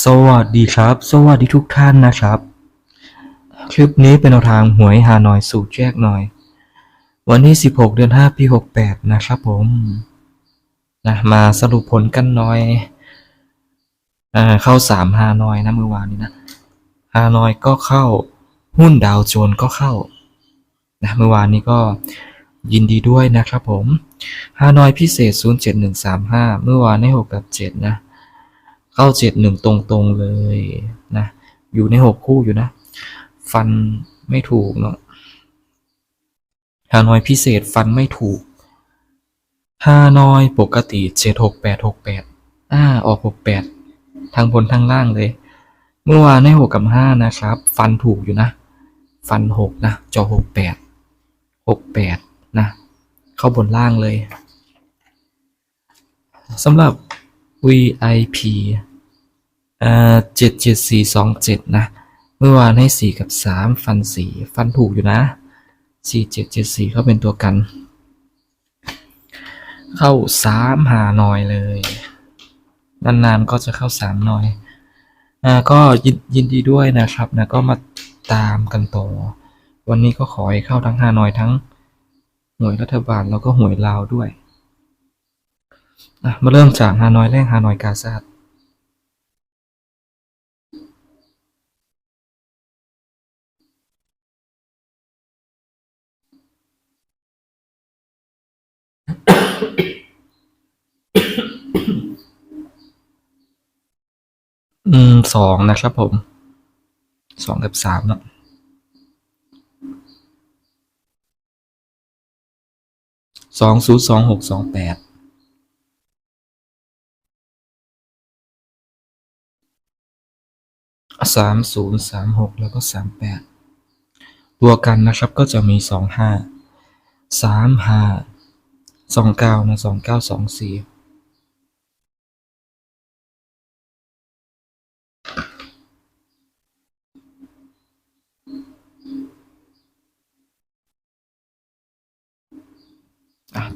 สวัสดีครับ สวัสดีทุกท่านนะครับ คลิปนี้เป็นแนวทางหวยฮานอยสูตรแยกหน่อย วันที่ 16 เดือน 5 ปี 68 นะครับผมนะมาสรุปผลกันหน่อยอ่าเข้า 3 ฮานอยนะเมื่อวานนี้นะฮานอยก็เข้าหุ้นดาวโจนส์ก็เข้านะเมื่อวานนี้ก็ยินดีด้วยนะครับผมฮานอยพิเศษ 07135 เมื่อวานได้6กับ 7 นะ เข้าเจ็ดหนึ่งตรงๆเลยนะอยู่ในหกคู่อยู่นะ ฟันไม่ถูกเนาะฮานอยพิเศษฟันไม่ถูกฮานอยปกติเจ็ดหกแปดหกแปดอ่าออกหกแปดทางบนทางล่างเลย เมื่อวานได้หกกับห้านะครับ ฟันถูกอยู่นะ ฟันหกนะจอหกแปดหกแปดนะ เข้าบนล่างเลยสำหรับ VIP เอ่อเจ็ดเจ็ดสี่สองเจ็ดนะ เมื่อวานให้สี่กับสามฟันสี่ฟันถูกอยู่นะสี่เจ็ดเจ็ดสี่เขาเป็นตัวกัน เข้าสามหาหน่อยเลย นานๆก็จะเข้าสามหน่อยอ่าก็ยินยินดีด้วยนะครับนะก็มาตามกันต่อ วันนี้ก็ขอให้เข้าทั้งฮานอยทั้งหน่วยรัฐบาลแล้วก็หวยลาวด้วย มาเริ่มจากฮานอยแรกฮานอยกาซาดอืมสองนะครับผมสองกับสามเนาะสองศูนย์สองหกสองแปด สามศูนย์สามหกแล้วก็สามแปดตัวกันนะครับก็จะมีสองห้าสามห้าสองเก้านะสองเก้าสองสี่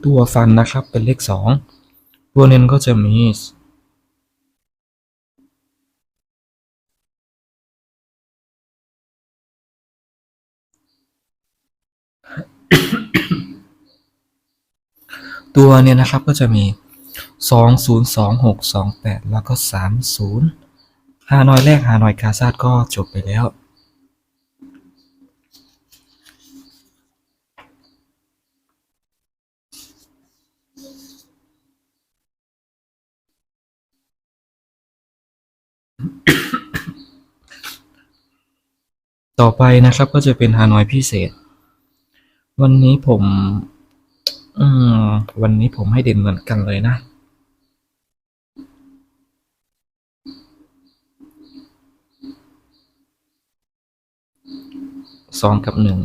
ตัวฟันนะครับเป็นเลขสองตัวเน้นก็จะมี ตัวเนี่ยนะครับก็จะมีสองศูนย์สองหกสองแปดแล้วก็สามศูนย์ฮานอยแรกฮานอยกาซาดก็จบไปแล้วต่อไปนะครับก็จะเป็นฮานอยพิเศษ วันนี้ผม อืม วันนี้ผมให้เด่นเหมือนกันเลยนะ สองกับหนึ่ง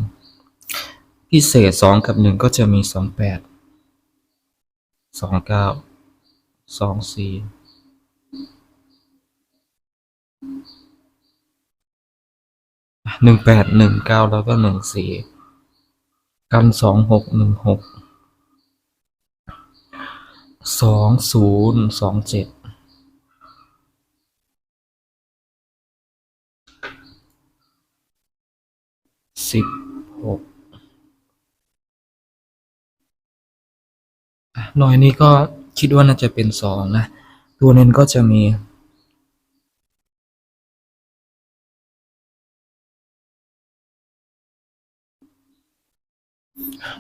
พิเศษสองกับหนึ่งก็จะมีสองแปด สองเก้า สองสี่หนึ่งแปดหนึ่งเก้าแล้วก็หนึ่งสี่ กันสองหกหนึ่งหก สองศูนย์สองเจ็ดสิบหกหน่อยนี้ก็คิดว่าน่าจะเป็นสองนะ ตัวเน้นก็จะมี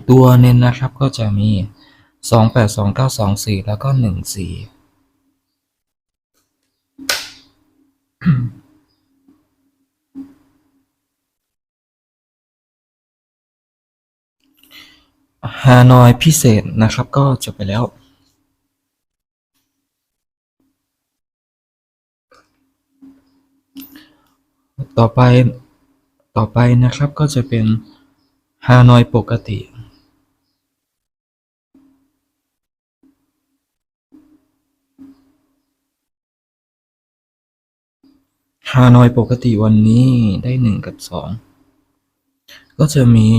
ตัวเน้นนะครับก็จะมี สองแปดสองเก้าสองสี่แล้วก็หนึ่งสี่ฮานอยพิเศษนะครับก็จบไปแล้ว ต่อไปต่อไปนะครับก็จะเป็นฮานอยปกติ ฮานอยปกติวันนี้ได้หนึ่งกับสอง ก็จะมี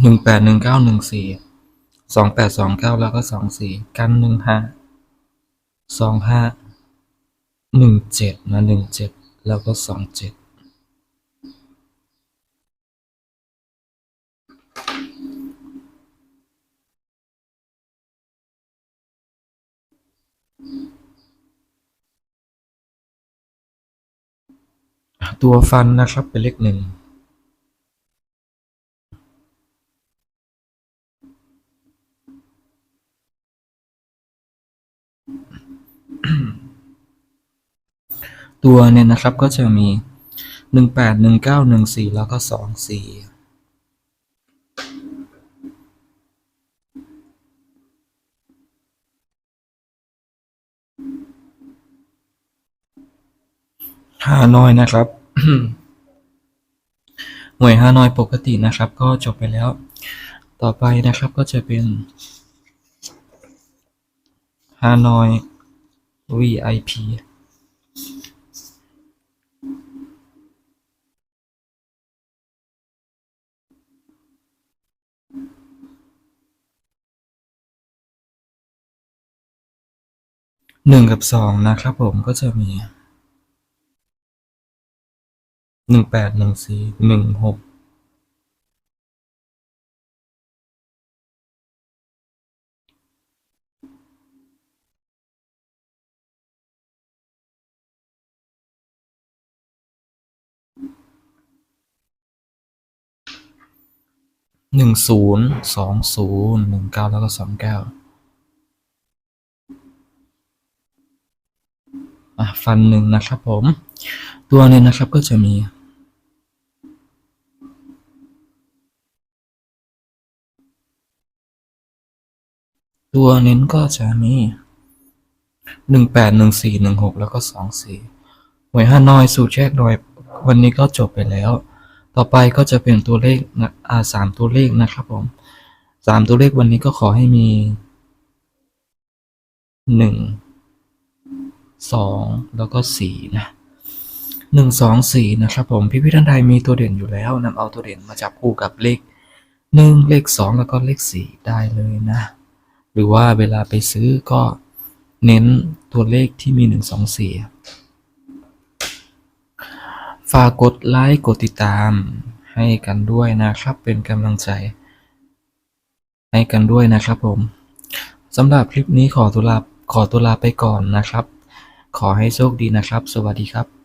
หนึ่งแปดหนึ่งเก้าหนึ่งสี่ สองแปดสองเก้าแล้วก็สองสี่ กันหนึ่งห้า สองห้า หนึ่งเจ็ดนะหนึ่งเจ็ดแล้วก็สองเจ็ด ตัวฟันนะครับเป็นเลขหนึ่งตัวเนี่ยนะครับก็จะมีหนึ่งแปดหนึ่งเก้าหนึ่งสี่แล้วก็สองสี่ฮาน้อยนะครับ หน่วยฮานอยปกตินะครับ ก็จบไปแล้ว ต่อไปนะครับก็จะเป็นฮานอย VIP หนึ่งกับสองนะครับผมก็จะมี หนึ่งแปดหนึ่งสี่หนึ่งหกหนึ่งศูนย์สองศูนย์หนึ่งเก้าแล้วก็สองเก้าอะฟันหนึ่งนะครับผม ตัวนี้นะครับก็จะมี ตัวเน้นก็จะมีหนึ่งแปดหนึ่งสี่หนึ่งหกแล้วก็สองสี่หวยห้าน้อยสูตรแยกโดยวันนี้ก็จบไปแล้ว ต่อไปก็จะเป็นตัวเลขนะอ่าสามตัวเลขนะครับผมสามตัวเลขวันนี้ก็ขอให้มีหนึ่งสองแล้วก็สี่นะหนึ่งสองสี่นะครับผมพี่พี่ท่านใดมีตัวเด่นอยู่แล้วนำเอาตัวเด่นมาจับคู่กับเลขหนึ่งเลขสองแล้วก็เลขสี่ได้เลยนะ หรือว่าเวลาไปซื้อก็เน้นตัวเลขที่มีหนึ่งสองสี่ฝากกดไลค์กดติดตามให้กันด้วยนะครับ เป็นกำลังใจ ให้กันด้วยนะครับผมสำหรับคลิปนี้ขอตัวลาขอตัวลาไปก่อนนะครับ ขอให้โชคดีนะครับ สวัสดีครับ